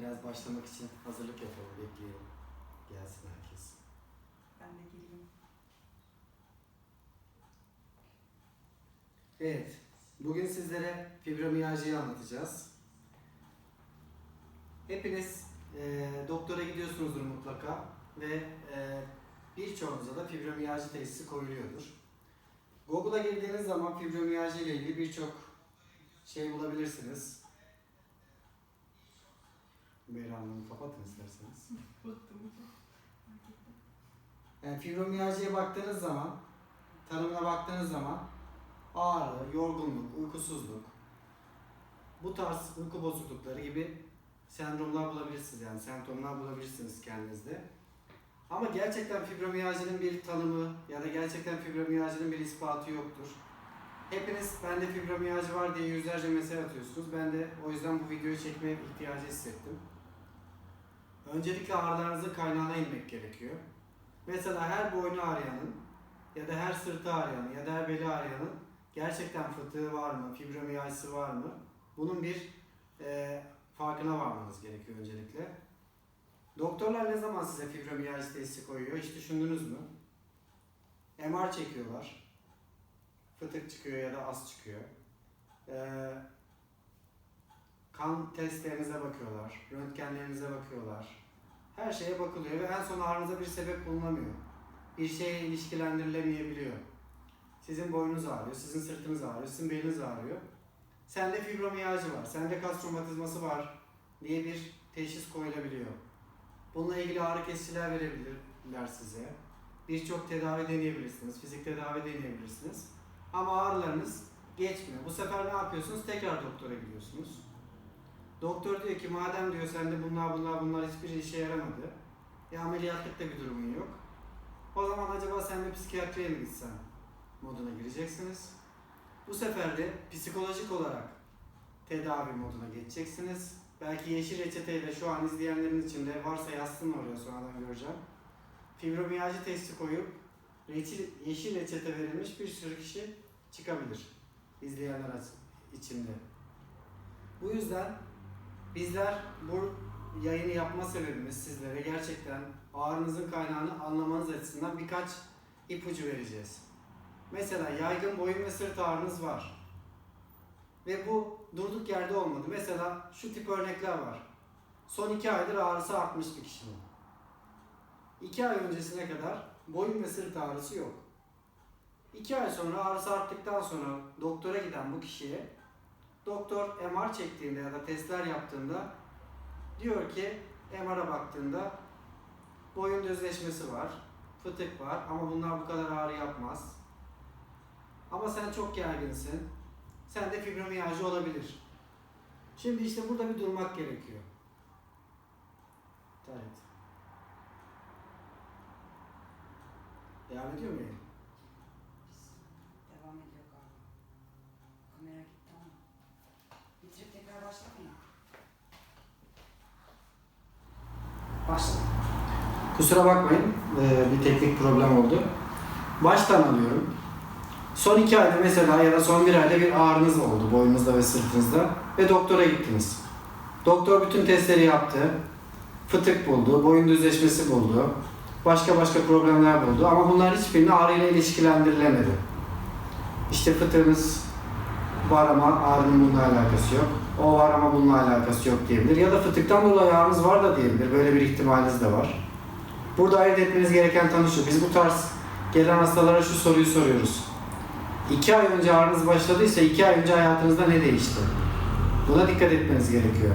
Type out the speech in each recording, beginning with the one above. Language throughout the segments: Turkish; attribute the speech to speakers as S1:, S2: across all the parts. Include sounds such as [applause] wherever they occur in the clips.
S1: Biraz başlamak için hazırlık yapalım, bekleyelim. Gelsin herkes.
S2: Ben de geleyim.
S1: Evet, bugün sizlere fibromiyaljiyi anlatacağız. Hepiniz e, doktora gidiyorsunuzdur mutlaka ve e, birçoğunuza da fibromiyalji teşhisi koyuluyordur. Google'a girdiğiniz zaman fibromiyalji ile ilgili birçok şey bulabilirsiniz. Beyra Hanım'ı kapatın isterseniz. [laughs]
S2: Hocam. Ettim.
S1: Yani fibromiyaljiye baktığınız zaman, tanımına baktığınız zaman ağrı, yorgunluk, uykusuzluk, bu tarz uyku bozuklukları gibi sendromlar bulabilirsiniz yani semptomlar bulabilirsiniz kendinizde. Ama gerçekten fibromiyajinin bir tanımı ya da gerçekten fibromiyajinin bir ispatı yoktur. Hepiniz bende fibromiyajı var diye yüzlerce mesaj atıyorsunuz. Ben de o yüzden bu videoyu çekmeye ihtiyacı hissettim. Öncelikle ağrılarınızın kaynağına inmek gerekiyor. Mesela her boynu ağrıyanın ya da her sırtı ağrıyanın ya da her beli ağrıyanın gerçekten fıtığı var mı, fibromiyajisi var mı? Bunun bir e, farkına varmanız gerekiyor öncelikle. Doktorlar ne zaman size fibromiyalji teşhisi koyuyor? Hiç düşündünüz mü? MR çekiyorlar. Fıtık çıkıyor ya da az çıkıyor. Ee, kan testlerinize bakıyorlar. Röntgenlerinize bakıyorlar. Her şeye bakılıyor ve en son ağrınıza bir sebep bulunamıyor. Bir şeye ilişkilendirilemeyebiliyor. Sizin boynunuz ağrıyor, sizin sırtınız ağrıyor, sizin beliniz ağrıyor. Sende fibromiyalji var, sende kas romatizması var diye bir teşhis koyulabiliyor. Bununla ilgili ağrı kesiciler verebilirler size. Birçok tedavi deneyebilirsiniz, fizik tedavi deneyebilirsiniz. Ama ağrılarınız geçmiyor. Bu sefer ne yapıyorsunuz? Tekrar doktora gidiyorsunuz. Doktor diyor ki madem diyor sende bunlar bunlar bunlar hiçbir işe yaramadı. Ya ameliyatlık da bir durumun yok. O zaman acaba sen bir psikiyatriye mi gitsen moduna gireceksiniz. Bu sefer de psikolojik olarak tedavi moduna geçeceksiniz. Belki yeşil reçeteyle şu an izleyenlerin içinde varsa yazsın oraya sonradan göreceğim. Fibromiyalji testi koyup reçil, yeşil reçete verilmiş bir sürü kişi çıkabilir izleyenler içinde. Bu yüzden bizler bu yayını yapma sebebimiz sizlere gerçekten ağrınızın kaynağını anlamanız açısından birkaç ipucu vereceğiz. Mesela yaygın boyun ve sırt ağrınız var. Ve bu durduk yerde olmadı. Mesela şu tip örnekler var. Son iki aydır ağrısı artmış bir kişinin. İki ay öncesine kadar boyun ve sırt ağrısı yok. İki ay sonra ağrısı arttıktan sonra doktora giden bu kişiye doktor MR çektiğinde ya da testler yaptığında diyor ki MR'a baktığında boyun düzleşmesi var, fıtık var ama bunlar bu kadar ağrı yapmaz. Ama sen çok gerginsin. Sende fibromiyalji olabilir. Şimdi işte burada bir durmak gerekiyor. Evet. Devam ediyor muyum?
S2: Devam ediyor galiba. Kamera gitti ama. Bitirip tekrar başlamayın.
S1: Başla. Kusura bakmayın, ee, bir teknik problem oldu. Baştan alıyorum. Son iki ayda mesela ya da son bir ayda bir ağrınız oldu boynunuzda ve sırtınızda ve doktora gittiniz. Doktor bütün testleri yaptı. Fıtık buldu, boyun düzleşmesi buldu. Başka başka problemler buldu ama bunlar hiçbirini ağrıyla ilişkilendirilemedi. İşte fıtığınız var ama ağrının bununla alakası yok. O var ama bununla alakası yok diyebilir. Ya da fıtıktan dolayı ağrınız var da diyebilir. Böyle bir ihtimaliniz de var. Burada ayırt etmeniz gereken tanı. Biz bu tarz gelen hastalara şu soruyu soruyoruz. İki ay önce ağrınız başladıysa iki ay önce hayatınızda ne değişti? Buna dikkat etmeniz gerekiyor.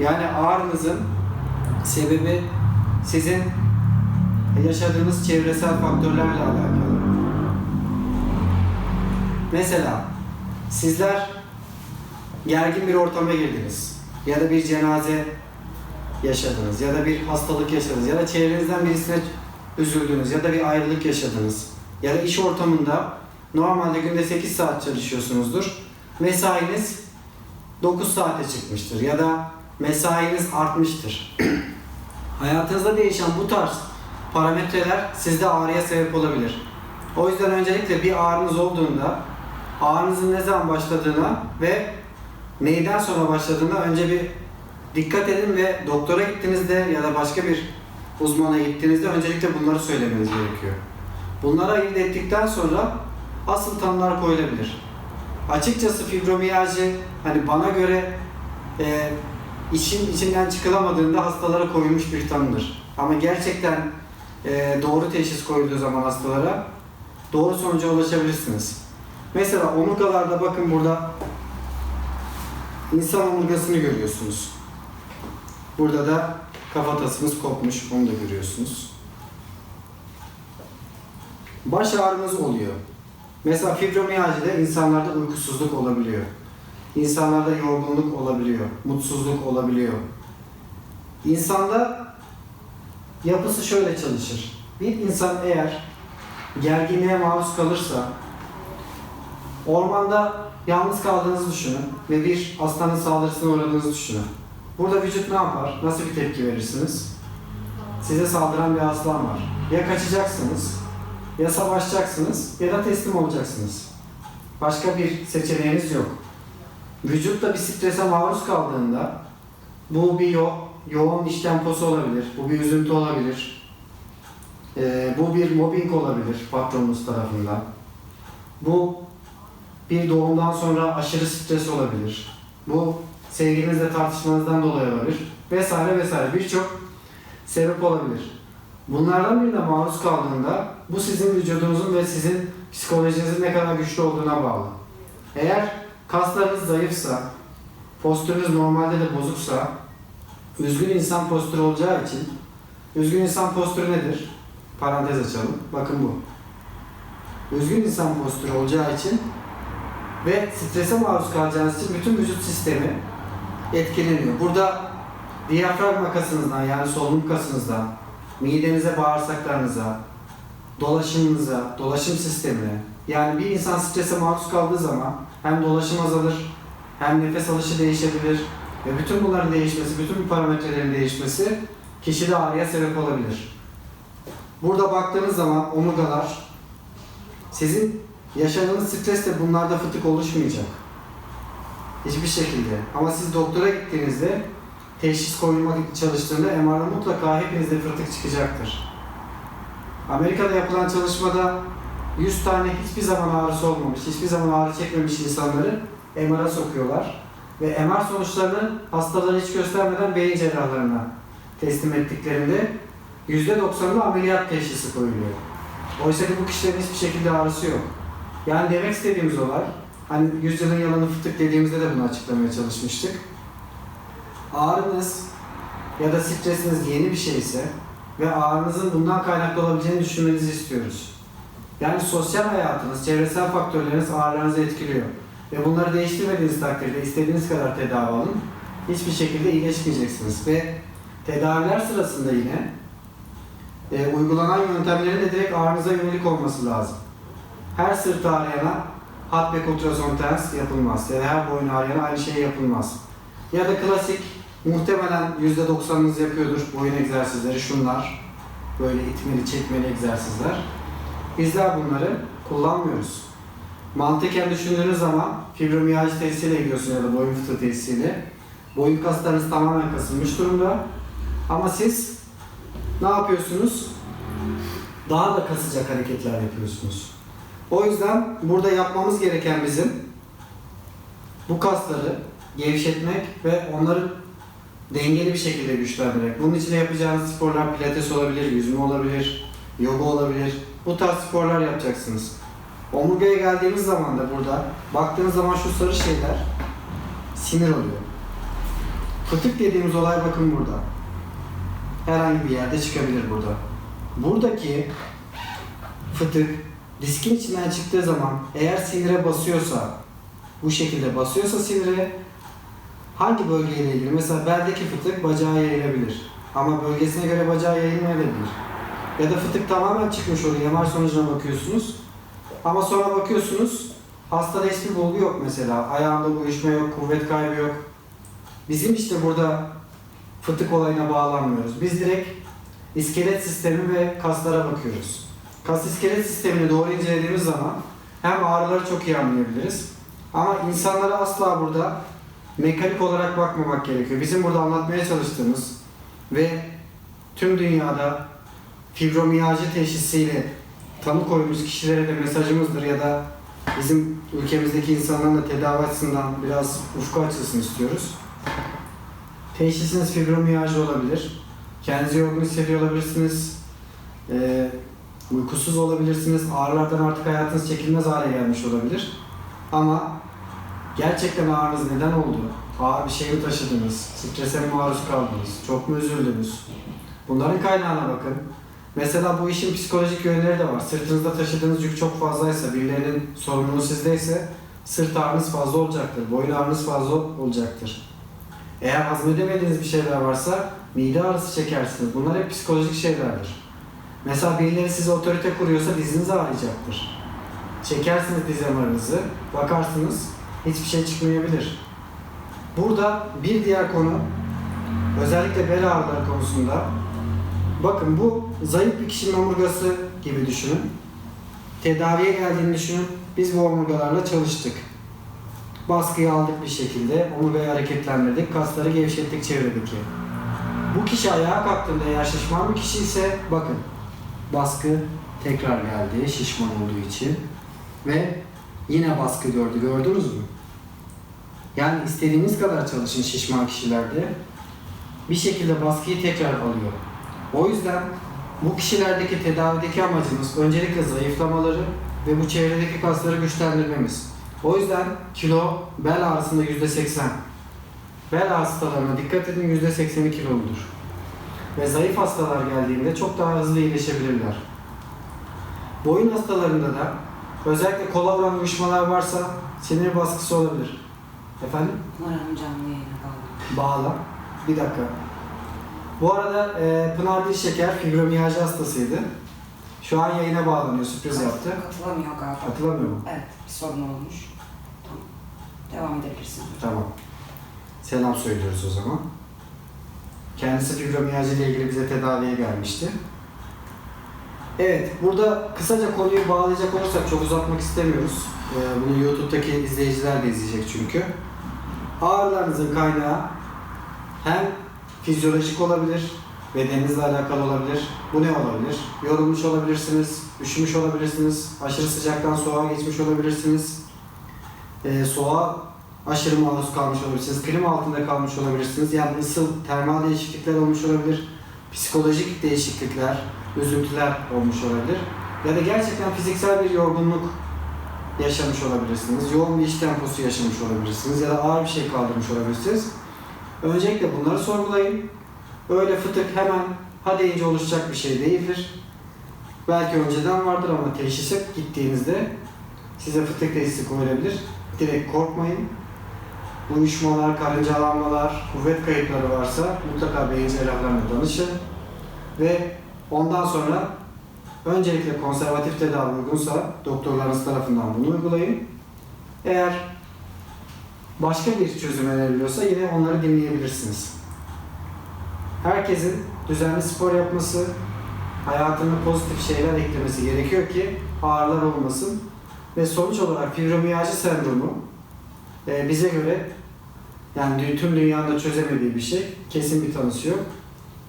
S1: Yani ağrınızın sebebi sizin yaşadığınız çevresel faktörlerle alakalı. Mesela sizler gergin bir ortama girdiniz ya da bir cenaze yaşadınız ya da bir hastalık yaşadınız ya da çevrenizden birisine üzüldünüz ya da bir ayrılık yaşadınız ya da iş ortamında normalde günde 8 saat çalışıyorsunuzdur. Mesainiz 9 saate çıkmıştır ya da mesainiz artmıştır. [clears throat] Hayatınızda değişen bu tarz parametreler sizde ağrıya sebep olabilir. O yüzden öncelikle bir ağrınız olduğunda ağrınızın ne zaman başladığına ve neyden sonra başladığına önce bir dikkat edin ve doktora gittiğinizde ya da başka bir uzmana gittiğinizde öncelikle bunları söylemeniz gerekiyor. Bunları ayırt ettikten sonra asıl tanılar koyulabilir. Açıkçası fibromiyalji hani bana göre e, işin içinden çıkılamadığında hastalara koyulmuş bir tanıdır. Ama gerçekten e, doğru teşhis koyulduğu zaman hastalara doğru sonuca ulaşabilirsiniz. Mesela omurgalarda bakın burada insan omurgasını görüyorsunuz. Burada da kafatasımız kopmuş, onu da görüyorsunuz. Baş ağrımız oluyor. Mesela fibromiyajide insanlarda uykusuzluk olabiliyor. İnsanlarda yorgunluk olabiliyor, mutsuzluk olabiliyor. İnsanda yapısı şöyle çalışır. Bir insan eğer gerginliğe maruz kalırsa, ormanda yalnız kaldığınızı düşünün ve bir aslanın saldırısına uğradığınızı düşünün. Burada vücut ne yapar? Nasıl bir tepki verirsiniz? Size saldıran bir aslan var. Ya kaçacaksınız, ya savaşacaksınız ya da teslim olacaksınız. Başka bir seçeneğiniz yok. Vücut da bir strese maruz kaldığında bu bir yo yoğun iş temposu olabilir, bu bir üzüntü olabilir, ee, bu bir mobbing olabilir patronunuz tarafından. Bu bir doğumdan sonra aşırı stres olabilir. Bu sevgilinizle tartışmanızdan dolayı olabilir. Vesaire vesaire birçok sebep olabilir. Bunlardan birine maruz kaldığında bu sizin vücudunuzun ve sizin psikolojinizin ne kadar güçlü olduğuna bağlı. Eğer kaslarınız zayıfsa, postürünüz normalde de bozuksa, üzgün insan postürü olacağı için, üzgün insan postürü nedir? Parantez açalım. Bakın bu. Üzgün insan postürü olacağı için ve strese maruz kalacağınız için bütün vücut sistemi etkileniyor. Burada diyafragma kasınızdan yani solunum kasınızdan, midenize, bağırsaklarınıza, dolaşımınıza, dolaşım sistemine. Yani bir insan strese maruz kaldığı zaman hem dolaşım azalır, hem nefes alışı değişebilir ve bütün bunların değişmesi, bütün bu parametrelerin değişmesi kişide ağrıya sebep olabilir. Burada baktığınız zaman omurgalar sizin yaşadığınız stresle bunlarda fıtık oluşmayacak. Hiçbir şekilde. Ama siz doktora gittiğinizde teşhis koyulmak çalıştığında MR'da mutlaka hepinizde fırtık çıkacaktır. Amerika'da yapılan çalışmada 100 tane hiçbir zaman ağrısı olmamış, hiçbir zaman ağrı çekmemiş insanları MR'a sokuyorlar. Ve MR sonuçlarını hastalara hiç göstermeden beyin cerrahlarına teslim ettiklerinde %90'ında ameliyat teşhisi koyuluyor. Oysa ki bu kişilerin hiçbir şekilde ağrısı yok. Yani demek istediğimiz olay, hani yüzyılın yalanı fıtık dediğimizde de bunu açıklamaya çalışmıştık ağrınız ya da stresiniz yeni bir şeyse ve ağrınızın bundan kaynaklı olabileceğini düşünmenizi istiyoruz. Yani sosyal hayatınız, çevresel faktörleriniz ağrılarınızı etkiliyor. Ve bunları değiştirmediğiniz takdirde istediğiniz kadar tedavi alın, hiçbir şekilde iyileşmeyeceksiniz. Ve tedaviler sırasında yine e, uygulanan yöntemlerin de direkt ağrınıza yönelik olması lazım. Her sırt ağrıyana hatbek ultrason tens yapılmaz ya her boyun ağrıyana aynı şey yapılmaz. Ya da klasik muhtemelen %90'ınız yapıyordur boyun egzersizleri şunlar. Böyle itmeli, çekmeli egzersizler. Bizler bunları kullanmıyoruz. Mantıken düşündüğünüz zaman fibromiyalji tesisiyle gidiyorsun ya da boyun fıtığı tesisiyle. Boyun kaslarınız tamamen kasılmış durumda. Ama siz ne yapıyorsunuz? Daha da kasacak hareketler yapıyorsunuz. O yüzden burada yapmamız gereken bizim bu kasları gevşetmek ve onları dengeli bir şekilde güçlendirmek. Bunun için yapacağınız sporlar pilates olabilir, yüzme olabilir, yoga olabilir. Bu tarz sporlar yapacaksınız. Omurgaya geldiğimiz zaman da burada baktığınız zaman şu sarı şeyler sinir oluyor. Fıtık dediğimiz olay bakın burada. Herhangi bir yerde çıkabilir burada. Buradaki fıtık diskin içinden çıktığı zaman eğer sinire basıyorsa bu şekilde basıyorsa sinire hangi bölgeyle ilgili? Mesela beldeki fıtık bacağa yayılabilir. Ama bölgesine göre bacağa yayılmayabilir. Ya da fıtık tamamen çıkmış oluyor. MR sonucuna bakıyorsunuz. Ama sonra bakıyorsunuz hastada hiçbir bulgu yok mesela. Ayağında uyuşma yok, kuvvet kaybı yok. Bizim işte burada fıtık olayına bağlanmıyoruz. Biz direkt iskelet sistemi ve kaslara bakıyoruz. Kas iskelet sistemini doğru incelediğimiz zaman hem ağrıları çok iyi anlayabiliriz. Ama insanlara asla burada mekanik olarak bakmamak gerekiyor. Bizim burada anlatmaya çalıştığımız ve tüm dünyada fibromiyalji teşhisiyle tanı koymuş kişilere de mesajımızdır ya da bizim ülkemizdeki insanların da tedavi açısından biraz ufku açılsın istiyoruz. Teşhisiniz fibromiyalji olabilir. Kendinizi yorgun hissediyor olabilirsiniz. Ee, uykusuz olabilirsiniz. Ağrılardan artık hayatınız çekilmez hale gelmiş olabilir. Ama gerçekten ağrınız neden oldu? Ağır bir şey mi taşıdınız? Strese mi maruz kaldınız? Çok mu üzüldünüz? Bunların kaynağına bakın. Mesela bu işin psikolojik yönleri de var. Sırtınızda taşıdığınız yük çok fazlaysa, birilerinin sorumluluğu sizdeyse sırt ağrınız fazla olacaktır. Boyun ağrınız fazla olacaktır. Eğer hazmedemediğiniz bir şeyler varsa mide ağrısı çekersiniz. Bunlar hep psikolojik şeylerdir. Mesela birileri size otorite kuruyorsa diziniz ağrıyacaktır. Çekersiniz diz damarınızı, bakarsınız hiçbir şey çıkmayabilir. Burada bir diğer konu özellikle bel ağrıları konusunda bakın bu zayıf bir kişinin omurgası gibi düşünün. Tedaviye geldiğini düşünün. Biz bu omurgalarla çalıştık. Baskıyı aldık bir şekilde, omurgayı hareketlendirdik, kasları gevşettik çevredeki. Bu kişi ayağa kalktığında eğer bir kişi ise bakın baskı tekrar geldi şişman olduğu için ve yine baskı gördü. Gördünüz mü? Yani istediğiniz kadar çalışın şişman kişilerde bir şekilde baskıyı tekrar alıyor. O yüzden bu kişilerdeki tedavideki amacımız öncelikle zayıflamaları ve bu çevredeki kasları güçlendirmemiz. O yüzden kilo bel ağrısında yüzde seksen. Bel hastalarına dikkat edin yüzde sekseni kiloludur. Ve zayıf hastalar geldiğinde çok daha hızlı iyileşebilirler. Boyun hastalarında da özellikle kola vuran uyuşmalar varsa sinir baskısı olabilir. Efendim?
S2: Hanım canlı yayına bağlı.
S1: Bağla. Bir dakika. Bu arada e, Pınar Dilşeker fibromiyalji hastasıydı. Şu an yayına bağlanıyor, sürpriz yaptı.
S2: Katılamıyor galiba.
S1: Hatırlamıyor mu?
S2: Evet, bir sorun olmuş. Tamam. Devam edebilirsin.
S1: Tamam. Selam söylüyoruz o zaman. Kendisi fibromiyalji ile ilgili bize tedaviye gelmişti. Evet, burada kısaca konuyu bağlayacak olursak çok uzatmak istemiyoruz. Ee, bunu YouTube'daki izleyiciler de izleyecek çünkü. Ağrılarınızın kaynağı hem fizyolojik olabilir, bedeninizle alakalı olabilir. Bu ne olabilir? Yorulmuş olabilirsiniz, üşümüş olabilirsiniz, aşırı sıcaktan soğuğa geçmiş olabilirsiniz. Ee, soğuğa aşırı maruz kalmış olabilirsiniz, klima altında kalmış olabilirsiniz. Yani ısı, termal değişiklikler olmuş olabilir, psikolojik değişiklikler, üzüntüler olmuş olabilir. Ya da gerçekten fiziksel bir yorgunluk yaşamış olabilirsiniz. Yoğun bir iş temposu yaşamış olabilirsiniz ya da ağır bir şey kaldırmış olabilirsiniz. Öncelikle bunları sorgulayın. Öyle fıtık hemen ha deyince oluşacak bir şey değildir. Belki önceden vardır ama teşhise gittiğinizde size fıtık teşhisi koyulabilir. Direkt korkmayın. Uyuşmalar, karıncalanmalar, kuvvet kayıpları varsa mutlaka beyin cerrahlarına danışın. Ve ondan sonra öncelikle konservatif tedavi uygunsa doktorlarınız tarafından bunu uygulayın. Eğer başka bir çözüm öneriliyorsa yine onları dinleyebilirsiniz. Herkesin düzenli spor yapması, hayatına pozitif şeyler eklemesi gerekiyor ki ağrılar olmasın. Ve sonuç olarak fibromiyalji sendromu e, bize göre yani tüm dünyada çözemediği bir şey. Kesin bir tanısı yok.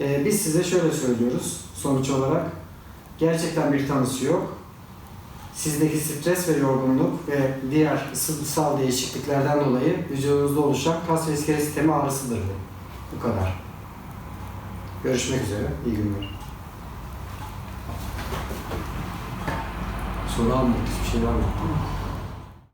S1: E, biz size şöyle söylüyoruz sonuç olarak. Gerçekten bir tanısı yok. Sizdeki stres ve yorgunluk ve diğer ısısal değişikliklerden dolayı vücudunuzda oluşan kas ve iskelet sistemi ağrısıdır bu. Bu kadar. Görüşmek üzere. İyi günler. Soru almak bir şey var mı?